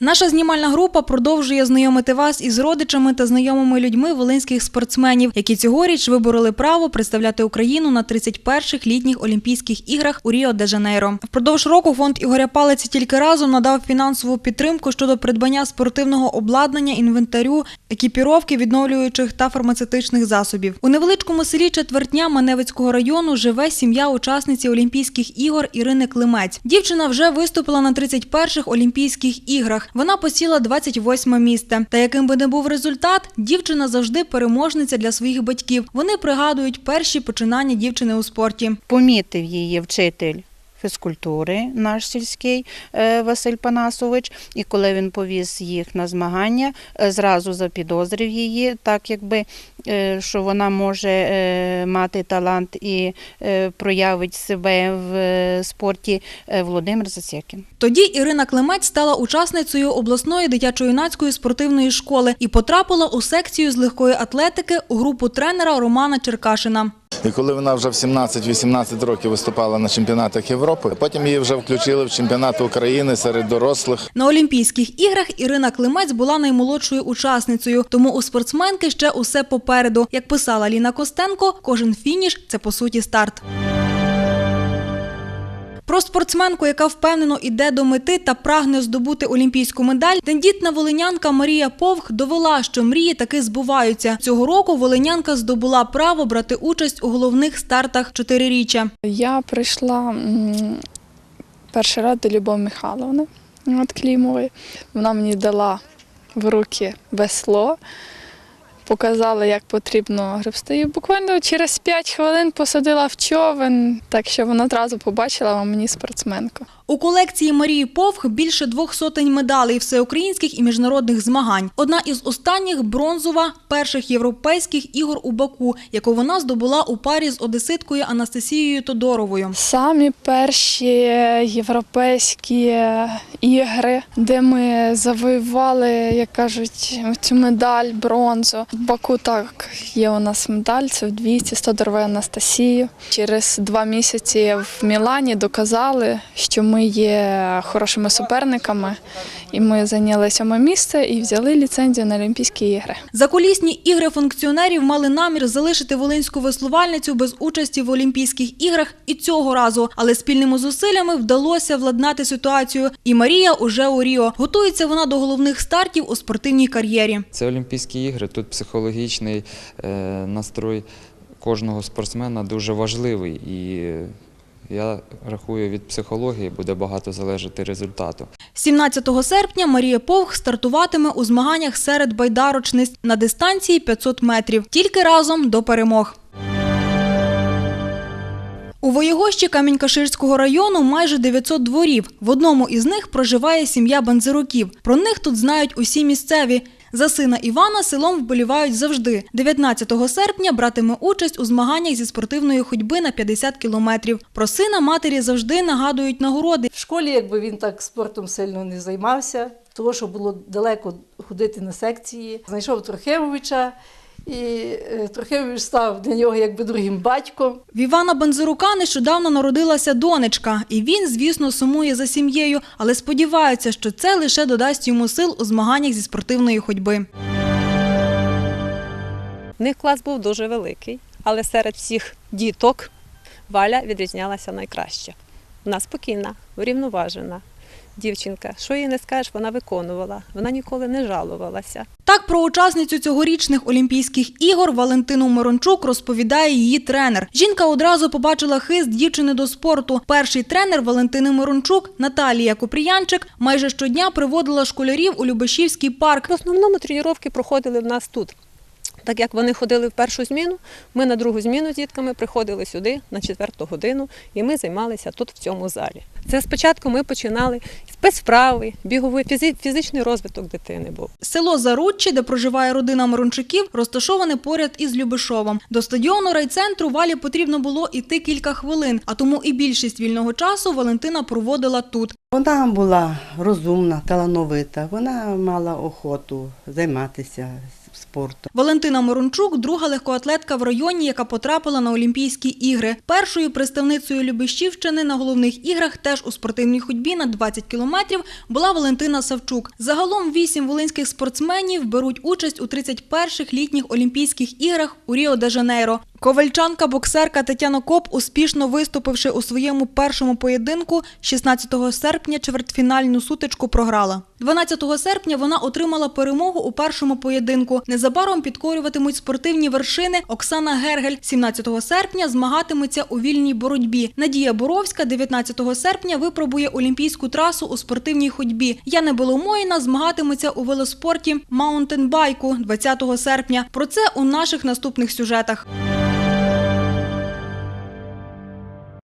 Наша знімальна група продовжує знайомити вас із родичами та знайомими людьми волинських спортсменів, які цьогоріч вибороли право представляти Україну на 31-х літніх Олімпійських іграх у Ріо де Жанейро. Впродовж року фонд Ігоря Палиці тільки разом надав фінансову підтримку щодо придбання спортивного обладнання, інвентарю, екіпіровки, відновлюючих та фармацевтичних засобів. У невеличкому селі Четвертня Маневицького району живе сім'я учасниці Олімпійських ігор Ірини Климець. Дівчина вже виступила на 31-х Олімпійських іграх. Вона посіла 28 місце. Та яким би не був результат, дівчина завжди переможниця для своїх батьків. Вони пригадують перші починання дівчини у спорті. помітив її вчитель фізкультури, наш сільський е, Василь Панасович. І коли він повіз їх на змагання, е, зразу запідозрив її, так якби е, що вона може мати талант і проявить себе в спорті Володимир Засєкін. Тоді Ірина Климець стала учасницею обласної дитячо-юнацької спортивної школи і потрапила у секцію з легкої атлетики у групу тренера Романа Черкашина. І коли вона вже в 17-18 років виступала на чемпіонатах Європи, потім її вже включили в чемпіонат України серед дорослих. На Олімпійських іграх Ірина Климець була наймолодшою учасницею, тому у спортсменки ще усе попереду. Як писала Ліна Костенко, кожен фініш це по суті старт. Про спортсменку, яка впевнено йде до мети та прагне здобути олімпійську медаль, тендітна волинянка Марія Повх довела, що мрії таки збуваються. Цього року волинянка здобула право брати участь у головних стартах чотириріччя. Я прийшла перший раз до Любові Михайловни от Клімової. Вона мені дала в руки весло, показала, як потрібно гребсти. І буквально через 5 хвилин посадила в човен, так що вона одразу побачила мені спортсменку. У колекції Марії Повх більше двох сотень медалей всеукраїнських і міжнародних змагань. Одна із останніх бронзова перших європейських ігор у Баку, яку вона здобула у парі з одеситкою Анастасією Тодоровою. Самі перші європейські ігри, де ми завоювали, як кажуть, цю медаль бронзу. В Баку так є у нас медаль, це в 200 Стодорової Анастасії. Через два місяці в Мілані доказали, що ми є хорошими суперниками, і ми зайняли сьоме місце і взяли ліцензію на Олімпійські ігри. Закулісні ігри функціонерів мали намір залишити волинську веслувальницю без участі в Олімпійських іграх і цього разу, але спільними зусиллями вдалося владнати ситуацію. І Марія уже у Ріо. Готується вона до головних стартів у спортивній кар'єрі. Це Олімпійські ігри. Тут психологічний е, настрой кожного спортсмена дуже важливий. І я рахую, від психології буде багато залежати результату. 17 серпня Марія Повх стартуватиме у змаганнях серед байдарочниць на дистанції 500 метрів. Тільки разом до перемог. У Воєгощі Камінь-Каширського району майже 900 дворів. В одному із них проживає сім'я бензируків. Про них тут знають усі місцеві. За сина Івана селом вболівають завжди. 19 серпня братиме участь у змаганнях зі спортивної ходьби на 50 кілометрів. Про сина матері завжди нагадують нагороди. В школі, якби він так спортом сильно не займався, того, що було далеко ходити на секції, знайшов Трохимовича, і е, Трохимович став для нього якби другим батьком. В Івана Бензирука нещодавно народилася донечка, і він, звісно, сумує за сім'єю, але сподівається, що це лише додасть йому сил у змаганнях зі спортивної ходьби. В них клас був дуже великий, але серед всіх діток Валя відрізнялася найкраще. Вона спокійна, врівноважена дівчинка. Що їй не скажеш, вона виконувала. Вона ніколи не жалувалася. Так про учасницю цьогорічних Олімпійських ігор Валентину Мирончук розповідає її тренер. Жінка одразу побачила хист дівчини до спорту. Перший тренер Валентини Мирончук Наталія Купріянчик майже щодня приводила школярів у Любешівський парк. В основному тренування проходили в нас тут. Так як вони ходили в першу зміну, ми на другу зміну з дітками приходили сюди на четверту годину, і ми займалися тут в цьому залі. Це спочатку ми починали спецвправи, біговий фізи- фізичний розвиток дитини був. Село Зарудчі, де проживає родина Мирончуків, розташоване поряд із Любешовом. До стадіону райцентру Валі потрібно було йти кілька хвилин, а тому і більшість вільного часу Валентина проводила тут. Вона була розумна, талановита, вона мала охоту займатися спорту. Валентина Морончук – друга легкоатлетка в районі, яка потрапила на Олімпійські ігри. Першою представницею Любищівщини на головних іграх теж у спортивній ходьбі на 20 кілометрів була Валентина Савчук. Загалом вісім волинських спортсменів беруть участь у 31-х літніх Олімпійських іграх у Ріо-де-Жанейро. Ковальчанка-боксерка Тетяна Коп, успішно виступивши у своєму першому поєдинку, 16 серпня чвертьфінальну сутичку програла. 12 серпня вона отримала перемогу у першому поєдинку. Незабаром підкорюватимуть спортивні вершини Оксана Гергель. 17 серпня змагатиметься у вільній боротьбі. Надія Боровська 19 серпня випробує олімпійську трасу у спортивній ходьбі. Яна Беломоїна змагатиметься у велоспорті маунтенбайку 20 серпня. Про це у наших наступних сюжетах.